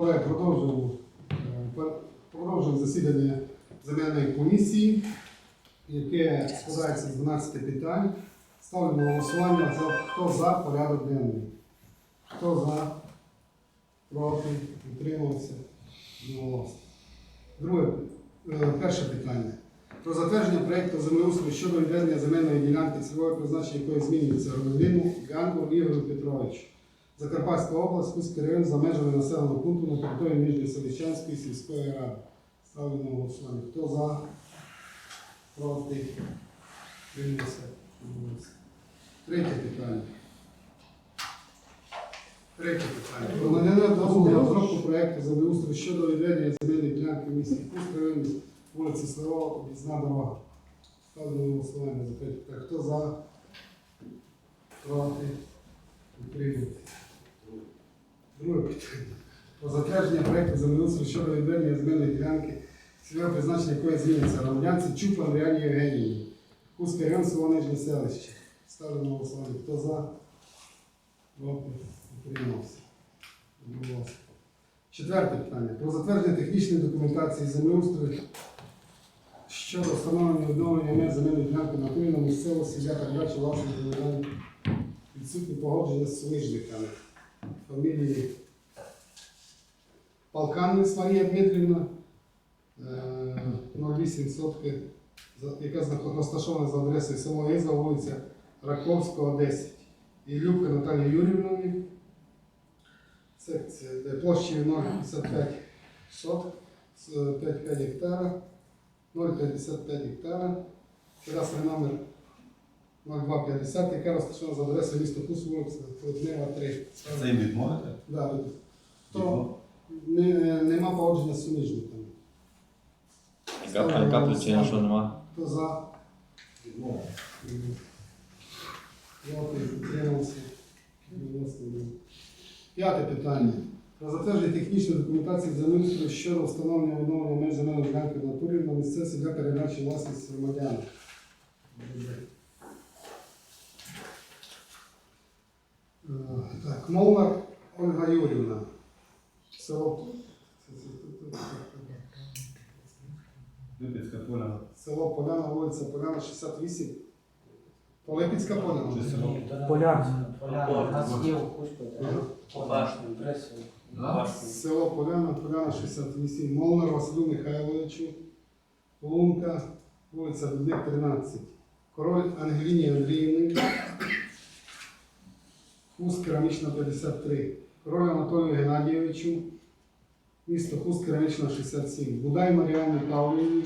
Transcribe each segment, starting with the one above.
Продовжуємо, е, продовжуємо засідання земельної комісії, яке складається з 12 питань. Ставлю голосування за хто за порядок денний. Хто за, проти, утримався, одноголосно. Друге, е, перше питання. Про затвердження проєкту землеустрою щодо відведення земельної ділянки цільового призначення якої змінюється громадянину Ганку Ігорю Петровичу. Закарпатська область, Кузький район за межами населеного пункту на території Нижньоселищанської сільської ради. Ставлю на голосування. Хто за? Проти? Приймався. Третє питання. Третє питання. Про надання дозволу на розробку проєкту землеустрою щодо відведення земельної ділянки в місті Кузький район, вулиці Слава, об'їзна дорога. Ставлю на голосування за третє питання. Хто за? Проти? Утримується. Питання. Про затвердження проєкту землеустрою щодо відведення земельної ділянки, цільове призначення якої зміниться громадянці Чуп Андріані Євгенії. Кузький район, село селище. Ставлю на голосування. Хто за? Проти? Утримався. Четверте питання. Про затвердження технічної документації землеустрою щодо встановлення відновлення меж земельної ділянки на на місцевості для передачі власних відсутні погодження з суміжниками. Фамілії Полканець Марія Дмитрівна, е, 08 сотки, за- яка розташована за адресою село Іза, вулиця Раковського, 10. І Любка Наталія Юрівна, секція, площею 0,55 соток, з 5,5 гектара, 0,55 гектара, кадастровий номер 0250, яка розташована за адресою міста Кус, вулиця 3. Це їм відмовити? Да, то не, нема погодження з суміжниками. Яка, а яка причина, що нема? Хто за? Проти, утримався. Відносно ні. П'яте питання. Про затвердження технічної документації землеустрою щодо встановлення і відновлення меж земельної ділянки в натурі на місцевості для передачі власності громадян. Е, Так, Молнар Ольга Юрівна. Село. Липецька поля. Село Поляна, вулиця Поляна, 68. Полипецька Поляна. Чи село? Поляна. Поляна. У нас є. Село Поляна, Поляна 68. Молнар Василю Михайловичу. Лунка, вулиця Дудник, 13. Король Ангеліні Андріївни. Хуст Керамічна 53. Король Анатолію Геннадійовичу. Місто Хуст Керамічна 67. Будай Маріані Павлівні.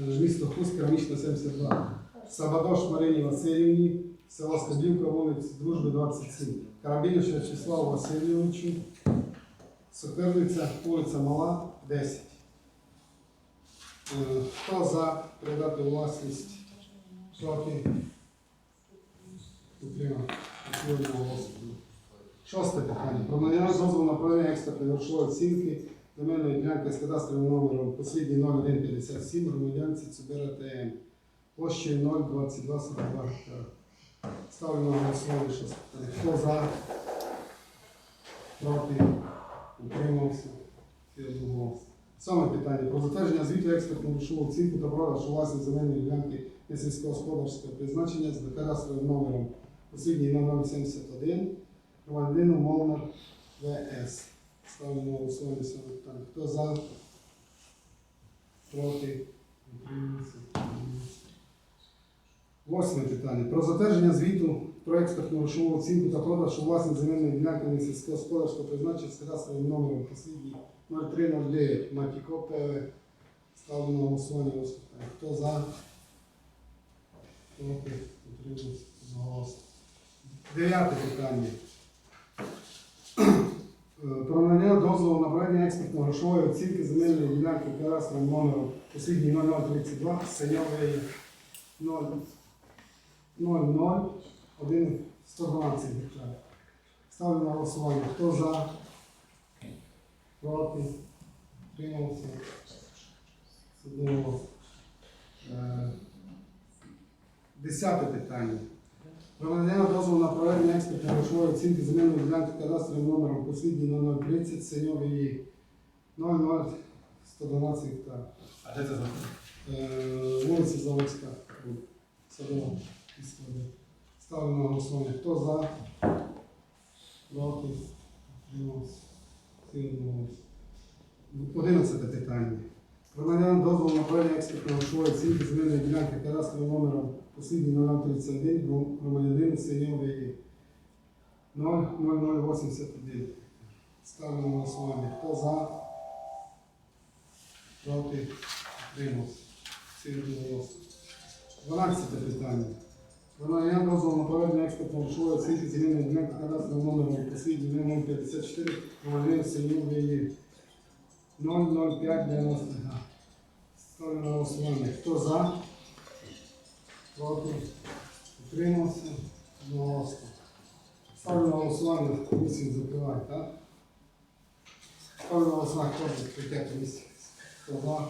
Е, Місто Хуст Керамічна 72. Сабадош Марині Васильівні. Село Стеблівка, вулиця Дружби 27. Карабініш Вячеславу Васильовичу. Сокирниця, вулиця Мала, 10. Е, Хто за передати власність проти? Утримав голосу. Шосте питання. Про надання дозволу на проведення експертної грошової оцінки земельної ділянки з кадастровим номером послідній 0157 громадянці Цубера ТМ. Площею 02242 гектара. Ставлю на голосування шосте питання. Хто за? Проти? Утримався. Саме питання про затвердження звіту експертну грошову оцінку та продаж у власність земельної ділянки сільськогосподарського призначення з кадастровим номером послідній 0071 громадянину Молнар ВС. Ставлю на голосування питання. Хто за? Проти? Утримався. Восьме питання. Про затвердження звіту про експертну грошову оцінку та продаж у власність земельної ділянки на сільськогосподарського призначення з кадастровим номером послідній 0309 Матіко ПВ. Ставлю голосування питання. Хто за? Проти? Утримався. Одноголосно. Дев'яте питання. Е, Про надання дозволу на проведення експертно-грошової оцінки земельної ділянки кадастровим номером послідній 0032 Синьової 0 0 1 112 гектарів. Ставлю на голосування. Хто за? Проти? Приймався? Одного. Е, Десяте питання. Про надання дозволу на проведення експертної грошової оцінки земельної ділянки кадастровим номером послідній на 030 Синьової 00112 гектар. А де це знаходиться? Е, Вулиця Заводська, Садова, міська рада. Ставлю на голосування. Хто за? Проти? Утримався? Всі. 11 питання. Про надання дозволу на проведення експертної грошової оцінки земельної ділянки кадастровим номером послідній 031 громадянину Синьової 00081. Ставлю на голосування. Хто за? Проти? Утримався? Всі одноголосно. 12 питання. Надання дозволу на проведення експертної грошової оцінки земельної ділянки кадастровим номером послідній 054 громадянину Синьової 00592. Ставлю на голосування. Хто за? Проти? Утримався? Одноголосно. Ставлю на голосування. Комісію закриваю, так? Ставлю на голосування. Хто за? Хто за?